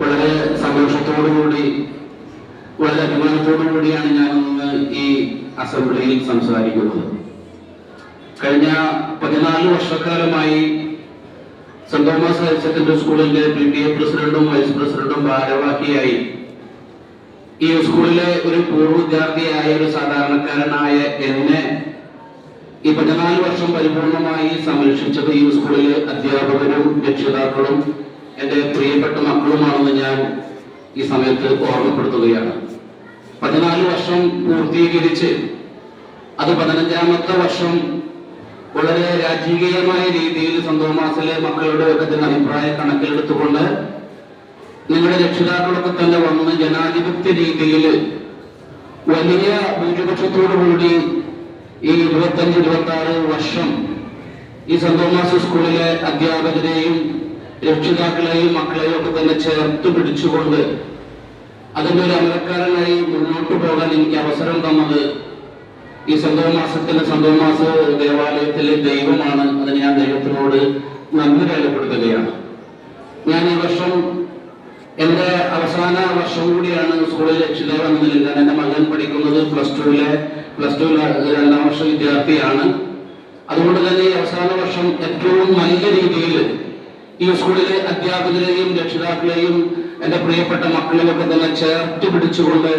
വളരെ സന്തോഷത്തോടുകൂടി വളരെ അഭിമാനത്തോടു കൂടിയാണ് ഞാൻ ഇന്ന് ഈ അസംബ്ലിയിൽ സംസാരിക്കുന്നത്. കഴിഞ്ഞ പതിനാല് വർഷക്കാലമായി സെന്റ് തോമസ് ഹയർ സെക്കൻഡറി സ്കൂളിന്റെ പി ടി എ പ്രസിഡന്റും വൈസ് പ്രസിഡന്റും ഭാരവാഹിയായി. ഈ സ്കൂളിലെ ഒരു പൂർവ വിദ്യാർത്ഥിയായ ഒരു സാധാരണക്കാരനായ എന്നെ ഈ പതിനാല് വർഷം പരിപൂർണമായി സംരക്ഷിച്ചത് ഈ സ്കൂളിലെ അധ്യാപകരും രക്ഷിതാക്കളും എന്റെ പ്രിയപ്പെട്ട മക്കളുമാണെന്ന് ഞാൻ ഈ സമയത്ത് ഓർമ്മപ്പെടുത്തുകയാണ്. പതിനാല് വർഷം പൂർത്തീകരിച്ച് അത് പതിനഞ്ചാമത്തെ വർഷം വളരെ രാജകീയമായ രീതിയിൽ സന്തോമാസിലെ മക്കളുടെ ഒക്കെ തന്നെ അഭിപ്രായം കണക്കിലെടുത്തുകൊണ്ട് നിങ്ങളുടെ രക്ഷിതാക്കളൊക്കെ തന്നെ വന്ന് ജനാധിപത്യ രീതിയിൽ വലിയ ഭൂരിപക്ഷത്തോടു കൂടി ഈ ഇരുപത്തഞ്ച് ഇരുപത്തി ആറ് വർഷം ഈ സന്തോമാസ് സ്കൂളിലെ അധ്യാപകരെയും രക്ഷിതാക്കളെയും മക്കളെയും ഒക്കെ തന്നെ ചേർത്ത് പിടിച്ചുകൊണ്ട് അതിന്റെ ഒരു അമരക്കാരനായി മുന്നോട്ട് പോകാൻ എനിക്ക് അവസരം തന്നത് ഈ സന്തോ മാസത്തിന്റെ സന്തോ മാസ ദേവാലയത്തിലെ ദൈവമാണ്. അതിന് ഞാൻ ദൈവത്തിനോട് നന്ദി രേഖപ്പെടുത്തുകയാണ്. ഞാൻ ഈ വർഷം എന്റെ അവസാന വർഷം കൂടിയാണ് സ്കൂളിൽ രക്ഷിതാവ് എന്ന നിലയിൽ ഞാൻ എന്റെ മകൻ പഠിക്കുന്നത് പ്ലസ് ടുവിലെ പ്ലസ് ടു രണ്ടാം വർഷ വിദ്യാർത്ഥിയാണ്. അതുകൊണ്ട് തന്നെ ഈ അവസാന വർഷം ഏറ്റവും നല്ല രീതിയിൽ ഈ സ്കൂളിലെ അധ്യാപകരെയും രക്ഷിതാക്കളെയും എന്റെ പ്രിയപ്പെട്ട മക്കളിലൊക്കെ തന്നെ ചേർത്ത് പിടിച്ചുകൊണ്ട്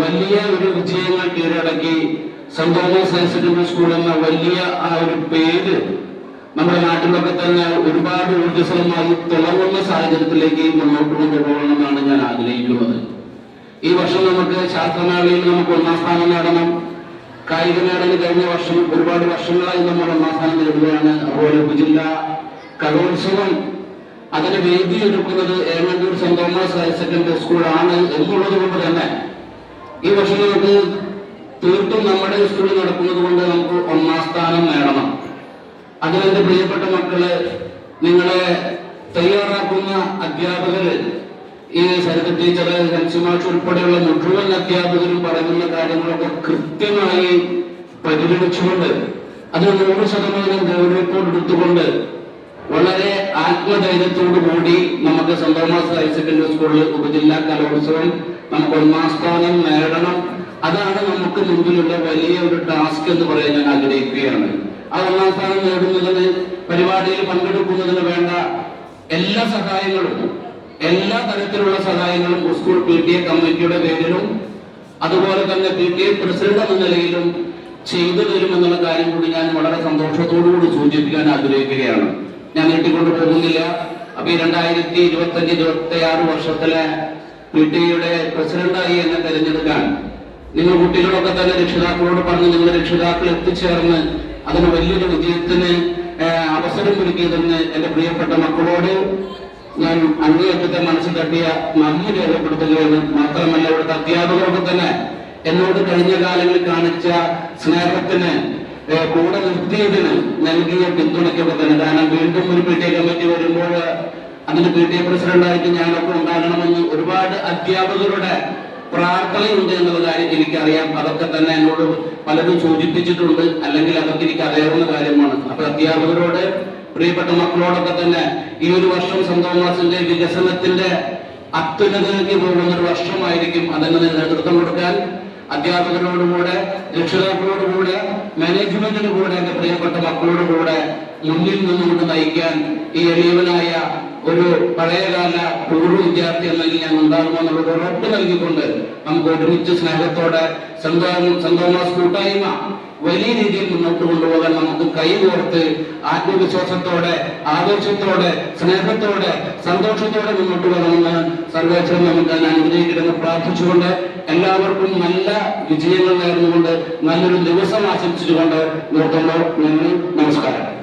വലിയ ഒരു വിജയങ്ങൾ കീഴടക്കി saint Thomas higher secondary school എന്ന വലിയ ആ ഒരു പേര് നമ്മുടെ നാട്ടിലൊക്കെ തന്നെ ഒരുപാട് ഊർജസ്വലമായി തിളങ്ങുന്ന സാഹചര്യത്തിലേക്ക് മുന്നോട്ട് കൊണ്ടുപോകണമെന്നാണ് ഞാൻ ആഗ്രഹിക്കുന്നത്. ഈ വർഷം നമുക്ക് ശാസ്ത്രമേളയിൽ നമുക്ക് ഒന്നാം സ്ഥാനം നേടണം. കായിക മേളയിൽ കഴിഞ്ഞ വർഷം ഒരുപാട് വർഷങ്ങളായി നമ്മൾ ഒന്നാം സ്ഥാനം നേടുകയാണ്. അതുപോലെ ഉപജില്ല കലോത്സവം അതിന് വേദി ഒരുക്കുന്നത് Engandiyur saint Thomas higher secondary സ്കൂളാണ് എന്നുള്ളത് കൊണ്ട് തന്നെ ഈ വർഷം നമുക്ക് തീർത്തും നമ്മുടെ സ്കൂളിൽ നടക്കുന്നത് കൊണ്ട് നമുക്ക് ഒന്നാം സ്ഥാനം നേടണം. അതിനെന്റെ പ്രിയപ്പെട്ട മക്കൾ നിങ്ങളെ തയ്യാറാക്കുന്ന അധ്യാപകര് ഈ സരിത ടീച്ചർ ഹൻസിമാഷ് ഉൾപ്പെടെയുള്ള മുഴുവൻ അധ്യാപകരും പറയുന്ന കാര്യങ്ങളൊക്കെ കൃത്യമായി പരിഗണിച്ചുകൊണ്ട് അതിന് നൂറ് ശതമാനം ഗൗരവത്തോട് എടുത്തുകൊണ്ട് വളരെ ആത്മധൈര്യത്തോടു കൂടി നമുക്ക് സെന്റ് ഹയർ സെക്കൻഡറി സ്കൂളിൽ ഉപജില്ലാ കലോത്സവം നമുക്ക് ഒന്നാം സ്ഥാനം നേടണം. അതാണ് നമുക്ക് മുമ്പിലുള്ള വലിയ ഒരു ടാസ്ക് എന്ന് പറയാൻ ഞാൻ ആഗ്രഹിക്കുകയാണ്. ആ ഒന്നാം സ്ഥാനം നേടുന്നതിന് പരിപാടിയിൽ പങ്കെടുക്കുന്നതിന് വേണ്ട എല്ലാ സഹായങ്ങളും എല്ലാ തരത്തിലുള്ള സഹായങ്ങളും സ്കൂൾ പി ടി എ കമ്മിറ്റിയുടെ പേരിലും അതുപോലെ തന്നെ പി ടി എ പ്രസിഡന്റ് എന്ന നിലയിലും ചെയ്തു തരുമെന്നുള്ള കാര്യം കൂടി ഞാൻ വളരെ സന്തോഷത്തോടു കൂടി സൂചിപ്പിക്കാൻ ആഗ്രഹിക്കുകയാണ്. ഞാൻ നീട്ടിക്കൊണ്ട് പോകുന്നില്ല. അപ്പൊ ഈ രണ്ടായിരത്തി ഇരുപത്തി അഞ്ച് ഇരുപത്തി ആറ് വർഷത്തിലെ പിടിയുടെ പ്രസിഡന്റായി എന്നെ തെരഞ്ഞെടുക്കാൻ നിങ്ങൾ കുട്ടികളൊക്കെ തന്നെ രക്ഷിതാക്കളോട് പറഞ്ഞ് നിങ്ങൾ രക്ഷിതാക്കൾ എത്തിച്ചേർന്ന് അതിന് വലിയൊരു വിജയത്തിന് അവസരം ഒരുക്കിയതെന്ന് എന്റെ പ്രിയപ്പെട്ട മക്കളോട് ഞാൻ അങ്ങേയറ്റത്തെ മനസ്സിൽ തട്ടിയ നന്ദി രേഖപ്പെടുത്തുകയാണ് മാത്രമല്ല ഇവിടുത്തെ അധ്യാപകരൊക്കെ തന്നെ എന്നോട് കഴിഞ്ഞ കാലങ്ങളിൽ കാണിച്ച സ്നേഹത്തിന് കൂടെ നിർത്തിയതിന് നൽകിയ പിന്തുണയ്ക്കൊക്കെ തന്നെ വീണ്ടും ഒരു പി ടി കമ്മിറ്റി വരുമ്പോൾ അതിന് പി ടി എ പ്രസിഡന്റായിട്ട് ഞാനൊക്കെ ഉണ്ടാകണമെന്ന് ഒരുപാട് അധ്യാപകരുടെ പ്രാർത്ഥനയുണ്ട് എന്നുള്ള കാര്യം എനിക്കറിയാം. അതൊക്കെ തന്നെ എന്നോട് പലരും സൂചിപ്പിച്ചിട്ടുണ്ട്. അല്ലെങ്കിൽ അതൊക്കെ എനിക്ക് അറിയാവുന്ന കാര്യമാണ്. അപ്പൊ അധ്യാപകരോട് പ്രിയപ്പെട്ട മക്കളോടൊക്കെ തന്നെ ഈ ഒരു വർഷം സന്തോമാസിന്റെ വികസനത്തിന്റെ അത്യുന്നതിലേക്ക് പോകുന്ന ഒരു വർഷമായിരിക്കും. അതിന് നേതൃത്വം കൊടുക്കാൻ അധ്യാപകരോടുകൂടെ രക്ഷിതാക്കളോടുകൂടെ മാനേജ്മെന്റിന് കൂടെ എന്റെ പ്രിയപ്പെട്ട മക്കളോടുകൂടെ മുന്നിൽ നിന്നുകൊണ്ട് നയിക്കാൻ ഈ എളിയവനായ ഒരു പഴയകാല പൂർവ വിദ്യാർത്ഥി എന്ന ഞാൻ ഉണ്ടാകുമോ എന്നുള്ളത് ഉറപ്പ് നൽകിക്കൊണ്ട് നമുക്ക് ഒരുമിച്ച് സ്നേഹത്തോടെ സന്തോഷ കൂട്ടായ്മ വലിയ രീതിയിൽ മുന്നോട്ട് കൊണ്ടുപോകാൻ നമുക്ക് കൈകോർത്ത് ആത്മവിശ്വാസത്തോടെ ആവേശത്തോടെ സ്നേഹത്തോടെ സന്തോഷത്തോടെ മുന്നോട്ട് പോകണമെന്ന് സർവേശ്വരൻ നമുക്ക് അനുഗ്രഹിക്കണമെന്ന് പ്രാർത്ഥിച്ചുകൊണ്ട് എല്ലാവർക്കും നല്ല വിജയങ്ങൾ നേർന്നുകൊണ്ട് നല്ലൊരു ദിവസം ആശംസിച്ചുകൊണ്ട് നിർത്തുമ്പോൾ നന്ദി നമസ്കാരം.